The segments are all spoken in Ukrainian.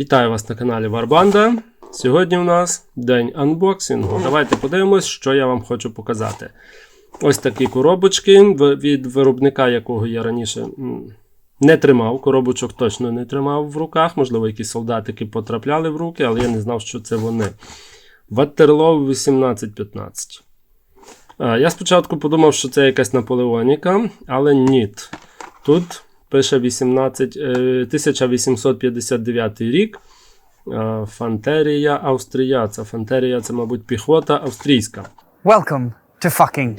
Вітаю вас на каналі Варбанда. Сьогодні у нас день анбоксингу. Давайте подивимось, що я вам хочу показати. Ось такі коробочки від виробника, якого я раніше не тримав. Коробочок точно не тримав в руках. Можливо, якісь солдатики потрапляли в руки, але я не знав, що це вони. Ватерлоу 1815. Я спочатку подумав, що це якась Наполеоніка, але ні. Тут пише 18, е, 1859 рік. Е, Фантерія австріяця. Фантерія це, мабуть, піхота австрійська. Welcome to fucking.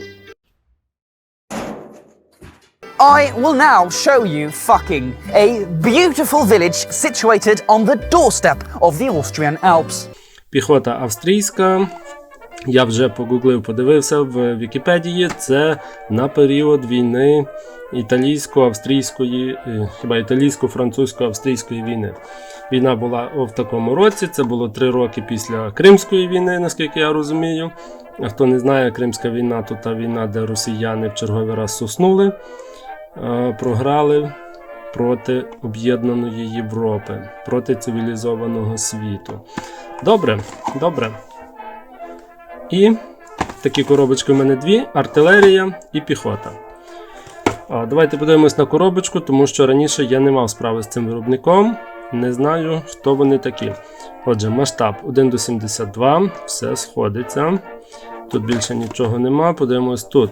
I will now show you fucking a beautiful village situated on the doorstep of the Austrian Alps. Піхота австрійська. Я вже погуглив, подивився в Вікіпедії. Це на період війни італійсько-австрійської, е, хіба італійсько-французько-австрійської війни. Війна була в такому році. Це було три роки після Кримської війни, наскільки я розумію. А хто не знає, Кримська війна то та війна, де росіяни в черговий раз соснули, е, програли проти об'єднаної Європи, проти цивілізованого світу. Добре, добре. І такі коробочки в мене дві: артилерія і піхота. Давайте подивимось на коробочку, тому що раніше я не мав справи з цим виробником. Не знаю, хто вони такі. Отже, масштаб 1 до 72, все сходиться. Тут більше нічого нема. Подивимось тут.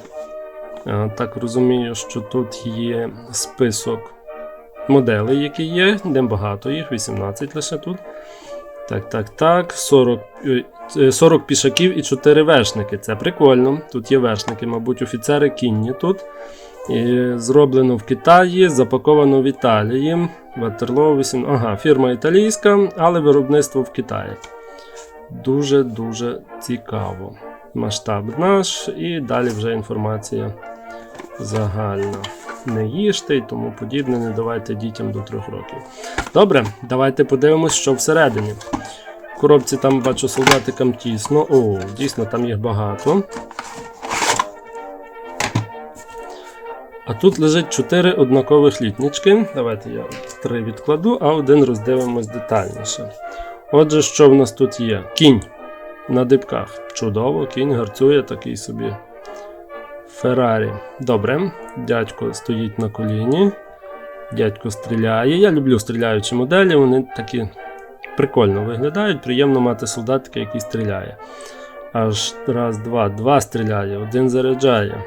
Так розумію, що тут є список моделей, які є, де багато їх, 18 лише тут. Так, так, так. 40, е, е, 40 пішаків і 4 вершники. Це прикольно. Тут є вершники, мабуть, офіцери кінні тут. І зроблено в Китаї, запаковано в Італії. Ватерлоу 8. Ага, фірма італійська, але виробництво в Китаї. Дуже-дуже цікаво. Масштаб наш, і далі вже інформація загальна. Не їжте і тому подібне, не давайте дітям до 3 років. Добре, давайте подивимось, що всередині. В коробці там бачу солдатикам тісно. О, дійсно, там їх багато. А тут лежить 4 однакових літнички. Давайте я три відкладу, а один роздивимось детальніше. Отже, що в нас тут є? Кінь на дибках. Чудово, кінь гарцює такий собі. Феррарі. Добре. Дядько стоїть на коліні. Дядько стріляє. Я люблю стріляючі моделі, вони такі прикольно виглядають. Приємно мати солдатика, який стріляє. Аж раз, два, два стріляє, один заряджає.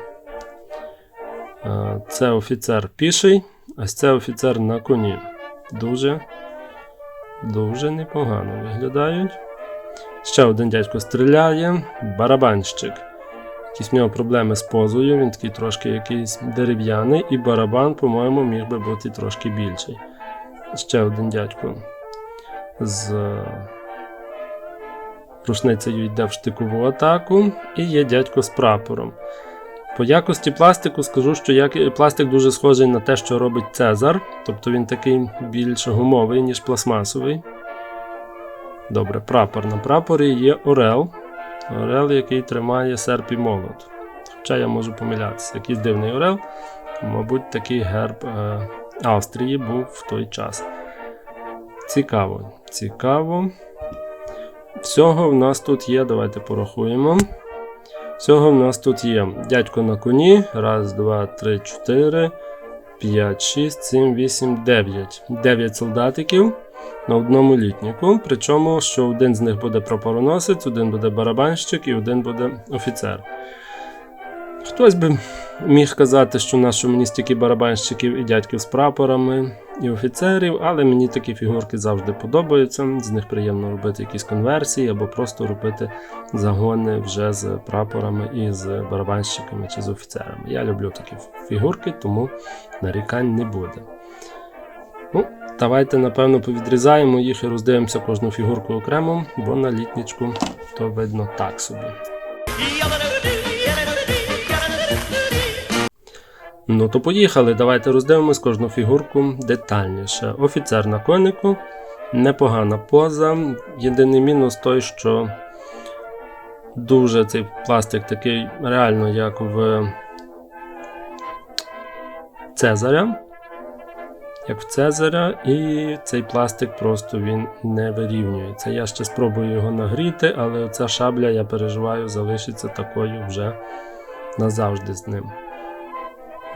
А, Це офіцер піший, а це офіцер на коні. Дуже, дуже непогано виглядають. Ще один дядько стріляє, барабанщик. Якісь в нього проблеми з позою, він такий трошки якийсь дерев'яний, і барабан, по-моєму, міг би бути трошки більший. Ще один дядько з е, рушницею йде в штикову атаку, і є дядько з прапором. По якості пластику скажу, що як... пластик дуже схожий на те, що робить Цезар, тобто він такий більш гумовий, ніж пластмасовий. Добре, прапор. На прапорі є Орел. Орел, який тримає серп і молот. Хоча я можу помилятися. Якийсь дивний орел. Мабуть, такий герб е, Австрії був в той час. Цікаво. Цікаво. Всього в нас тут є. Давайте порахуємо. Всього в нас тут є дядько на коні. Раз, два, три, чотири, п'ять, шість, сім, вісім, дев'ять. Дев'ять солдатиків на одному літніку. Причому, що один з них буде прапороносець, один буде барабанщик і один буде офіцер. Хтось би міг казати, що в нашому мені стільки барабанщиків і дядьків з прапорами, і офіцерів, але мені такі фігурки завжди подобаються. З них приємно робити якісь конверсії або просто робити загони вже з прапорами і з барабанщиками чи з офіцерами. Я люблю такі фігурки, тому нарікань не буде. Ну, давайте, напевно, повідрізаємо їх і роздивимося кожну фігурку окремо, бо на літнічку то видно так собі. Ну то поїхали. Давайте роздивимось кожну фігурку детальніше. Офіцер на конику, непогана поза. Єдиний мінус той, що дуже цей пластик такий реально як в Цезаря. як в Цезаря, і цей пластик просто він не вирівнюється. Я ще спробую його нагріти, але ця шабля, я переживаю, залишиться такою вже назавжди з ним.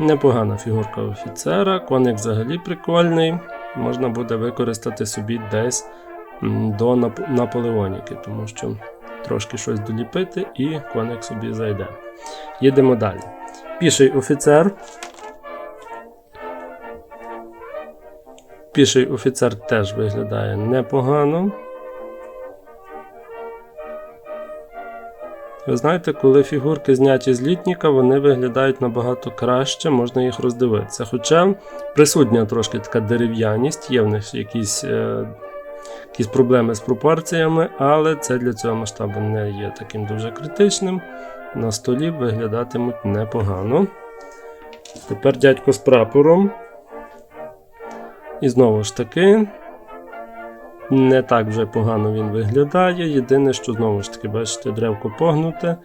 Непогана фігурка офіцера, коник взагалі прикольний. Можна буде використати собі десь до Наполеоніки, тому що трошки щось доліпити і коник собі зайде. Їдемо далі. Піший офіцер. Піший офіцер теж виглядає непогано. Ви знаєте, коли фігурки зняті з літніка, вони виглядають набагато краще, можна їх роздивитися. Хоча присутня трошки така дерев'яність, є в них якісь, е, якісь проблеми з пропорціями, але це для цього масштабу не є таким дуже критичним. На столі виглядатимуть непогано. Тепер дядько з прапором. І знову ж таки, не так вже погано він виглядає. Єдине, що знову ж таки, бачите, древко погнуте.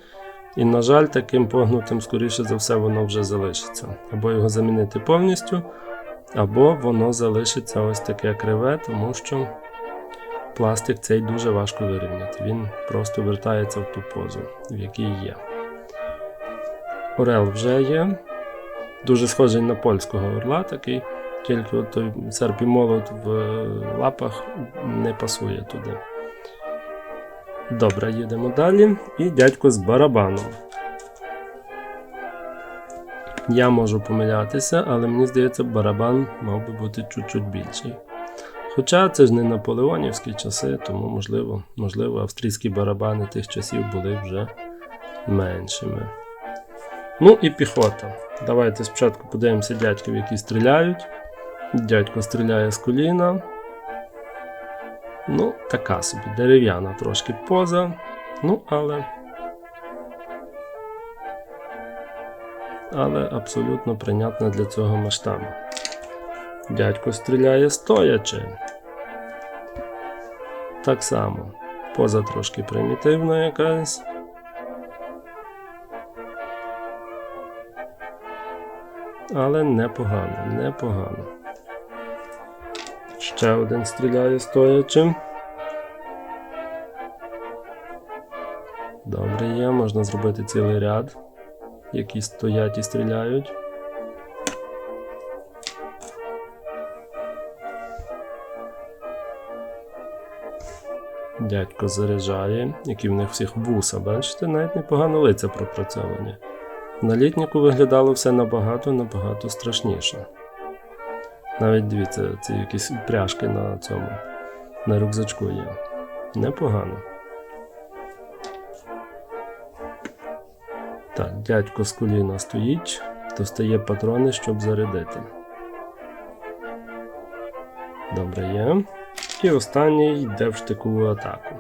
І, на жаль, таким погнутим, скоріше за все, воно вже залишиться. Або його замінити повністю, або воно залишиться ось таке криве, тому що пластик цей дуже важко вирівняти. Він просто вертається в ту позу, в якій є. Орел вже є. Дуже схожий на польського орла, такий, тільки от той серп і молот в е, лапах не пасує туди. Добре, їдемо далі. І дядько з барабаном. Я можу помилятися, але мені здається, барабан мав би бути чуть-чуть більший. Хоча це ж не наполеонівські часи, тому можливо, можливо, австрійські барабани тих часів були вже меншими. Ну і піхота. Давайте спочатку подивимося дядьків, які стріляють. Дядько стріляє з коліна. Ну, така собі дерев'яна трошки поза. Ну, але. Але абсолютно прийнятна для цього масштабу. Дядько стріляє стоячи. Так само. Поза трошки примітивна якась. Але непогано, непогано. Ще один стріляє стоячи. Добре є, можна зробити цілий ряд, які стоять і стріляють. Дядько заряджає, які в них всіх вуса, бачите, навіть непогано лиця пропрацьовані. На літніку виглядало все набагато набагато страшніше. Навіть дивіться, ці якісь пряжки на цьому, на рюкзачку є. Непогано. Так, дядько з коліна стоїть, достає патрони, щоб зарядити. Добре є. І останній йде в штикову атаку.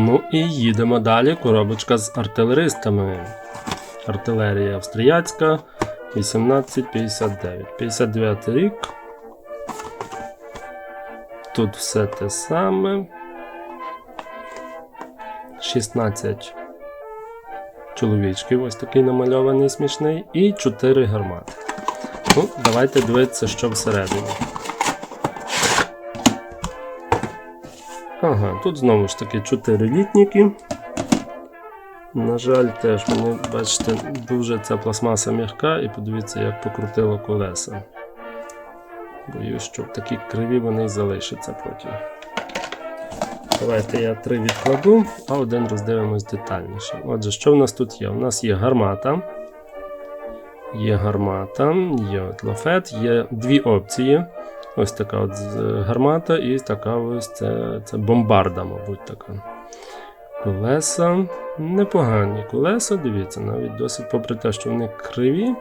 Ну і їдемо далі. Коробочка з артилеристами. Артилерія австріяцька 1859. 59 рік. Тут все те саме. 16 чоловічків, ось такий намальований смішний, і 4 гармати. Ну, давайте дивитися, що всередині. Ага, тут знову ж таки 4 літніки. На жаль, теж мені, бачите, дуже ця пластмаса м'яка, і подивіться, як покрутило колеса. Боюсь, що такі криві вони й залишаться потім. Давайте я три відкладу, а один роздивимось детальніше. Отже, що в нас тут є? У нас є гармата. Є гармата, є лафет, є дві опції. Ось така от гармата і така ось це, це бомбарда, мабуть, така. Колеса. Непогані колеса, дивіться, навіть досить, попри те, що вони криві,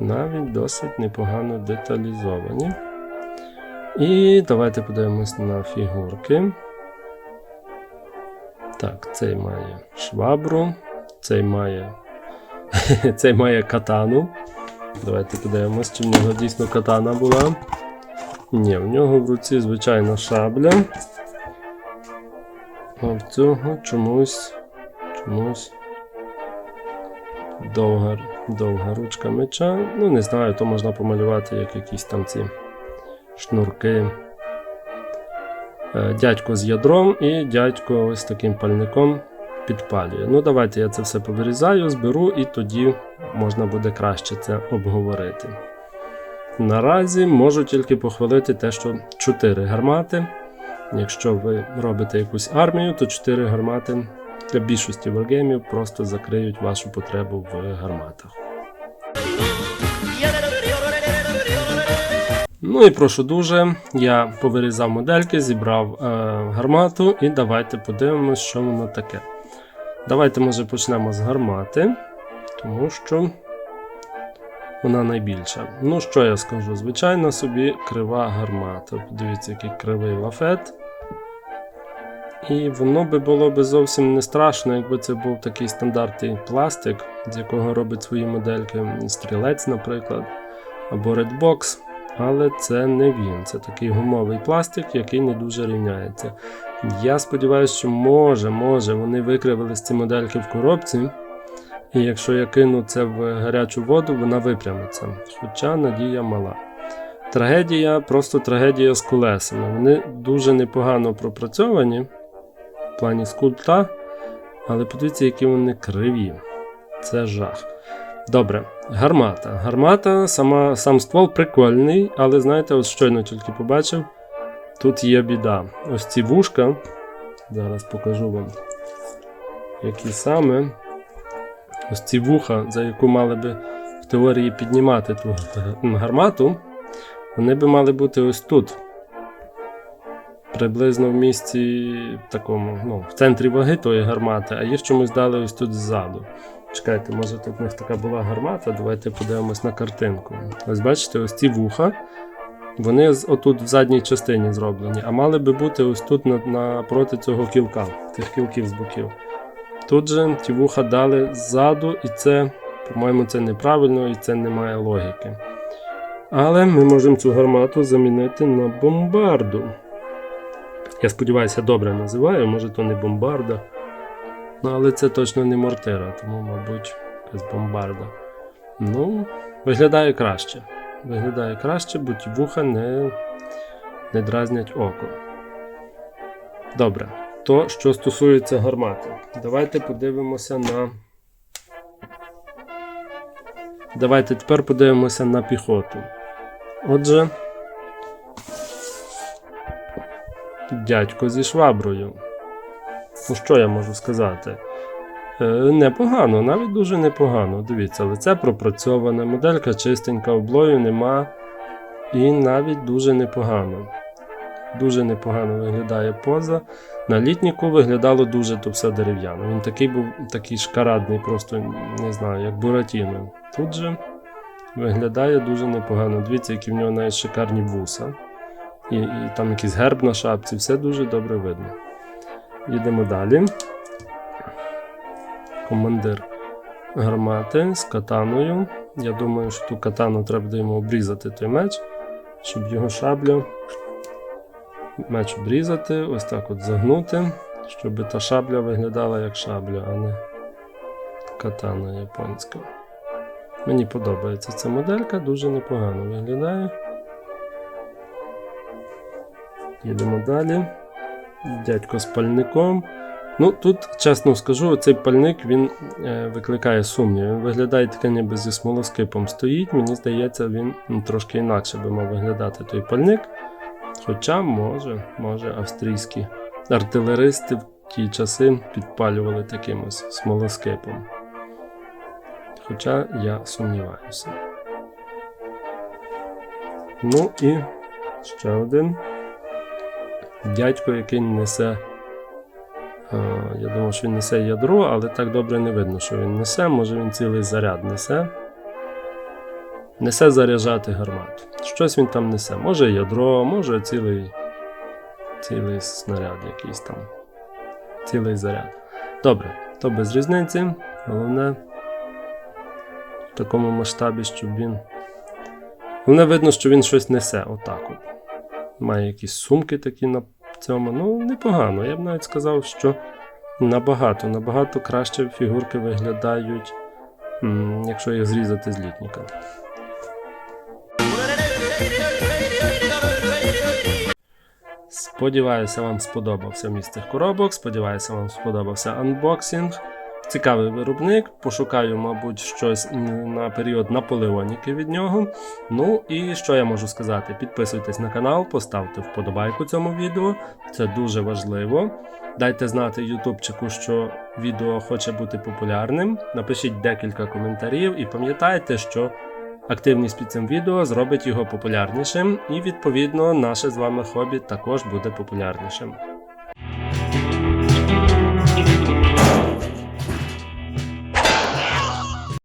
навіть досить непогано деталізовані. І давайте подивимось на фігурки. Так, цей має швабру, цей має. цей має катану. Давайте подивимось, чи в нього дійсно катана була. Ні, в нього в руці звичайна шабля. А в цього чомусь. чомусь. Довга, довга ручка меча. Ну, не знаю, то можна помалювати як якісь там ці шнурки. Е, Дядько з ядром і дядько ось таким пальником підпалює. Ну, давайте я це все повирізаю, зберу, і тоді можна буде краще це обговорити. Наразі можу тільки похвалити те, що 4 гармати. Якщо ви робите якусь армію, то 4 гармати для більшості варгеймів просто закриють вашу потребу в гарматах. Ну і прошу дуже, я повирізав модельки, зібрав е, гармату і давайте подивимось, що воно таке. Давайте, може, почнемо з гармати, тому що вона найбільша. Ну, що я скажу? Звичайно собі крива гармата. Подивіться, який кривий лафет. І воно би було би зовсім не страшно, якби це був такий стандартний пластик, з якого робить свої модельки стрілець, наприклад, або Redbox. Але це не він. Це такий гумовий пластик, який не дуже рівняється. Я сподіваюся, що може, може, вони викривили з ці модельки в коробці. І якщо я кину це в гарячу воду, вона випрямиться. Хоча надія мала. Трагедія, просто трагедія з колесами. Вони дуже непогано пропрацьовані в плані скульпта, але подивіться, які вони криві. Це жах. Добре, гармата. Гармата, сама, сам ствол прикольний, але знаєте, от щойно тільки побачив, тут є біда. Ось ці вушка, зараз покажу вам, які саме. Ось ці вуха, за яку мали би в теорії піднімати ту гармату, вони би мали бути ось тут. Приблизно в місці такому, ну, в центрі ваги тої гармати, а їх чомусь дали ось тут ззаду. Чекайте, може тут в них така була гармата, давайте подивимось на картинку. Ось бачите, ось ці вуха, вони отут в задній частині зроблені, а мали би бути ось тут на- напроти цього кілка, тих кілків з боків. Тут же ті вуха дали ззаду, і це, по-моєму, це неправильно і це не має логіки. Але ми можемо цю гармату замінити на бомбарду. Я сподіваюся, добре називаю, може то не бомбарда. Ну, але це точно не мортира, тому, мабуть, якась бомбарда. Ну, виглядає краще. Виглядає краще, ті вуха не, не дразнять око. Добре. То, що стосується гармати. Давайте подивимося на. Давайте тепер подивимося на піхоту. Отже. Дядько зі шваброю. Ну, що я можу сказати? Е, непогано, навіть дуже непогано. Дивіться, лице пропрацьоване, моделька чистенька, облою нема. І навіть дуже непогано. Дуже непогано виглядає поза. На літніку виглядало дуже то все дерев'яно. Він такий був такий шкарадний, просто не знаю, як Буратіно. Тут же виглядає дуже непогано. Дивіться, які в нього навіть шикарні вуса. І, і там якийсь герб на шапці, все дуже добре видно. Їдемо далі. Командир гармати з катаною. Я думаю, що ту катану треба йому обрізати той меч, щоб його шаблю. Меч обрізати, ось так от загнути, щоб та шабля виглядала як шабля, а не катана японська. Мені подобається ця моделька, дуже непогано виглядає. Їдемо далі. Дядько з пальником. Ну, тут, чесно скажу, цей пальник він е, викликає сумнів. Він виглядає таке ніби зі смолоскипом стоїть. Мені здається, він ну, трошки інакше би мав виглядати той пальник. Хоча, може, може, австрійські артилеристи в ті часи підпалювали таким ось смолоскипом. Хоча я сумніваюся. Ну і ще один дядько, який несе. е, Я думав, що він несе ядро, але так добре не видно, що він несе. Може він цілий заряд несе. Несе заряджати гармату. Щось він там несе. Може ядро, може цілий, цілий снаряд якийсь там. Цілий заряд. Добре, то без різниці. Головне в такому масштабі, щоб він. Головне видно, що він щось несе. Отак от. Має якісь сумки такі на цьому. Ну, непогано. Я б навіть сказав, що набагато, набагато краще фігурки виглядають, якщо їх зрізати з літніка. Сподіваюся, вам сподобався цих коробок. Сподіваюся, вам сподобався анбоксинг. Цікавий виробник. Пошукаю, мабуть, щось на період наполеоніки від нього. Ну і що я можу сказати? Підписуйтесь на канал, поставте вподобайку цьому відео. Це дуже важливо. Дайте знати ютубчику, що відео хоче бути популярним. Напишіть декілька коментарів і пам'ятайте, що активність під цим відео зробить його популярнішим, і відповідно наше з вами хобі також буде популярнішим.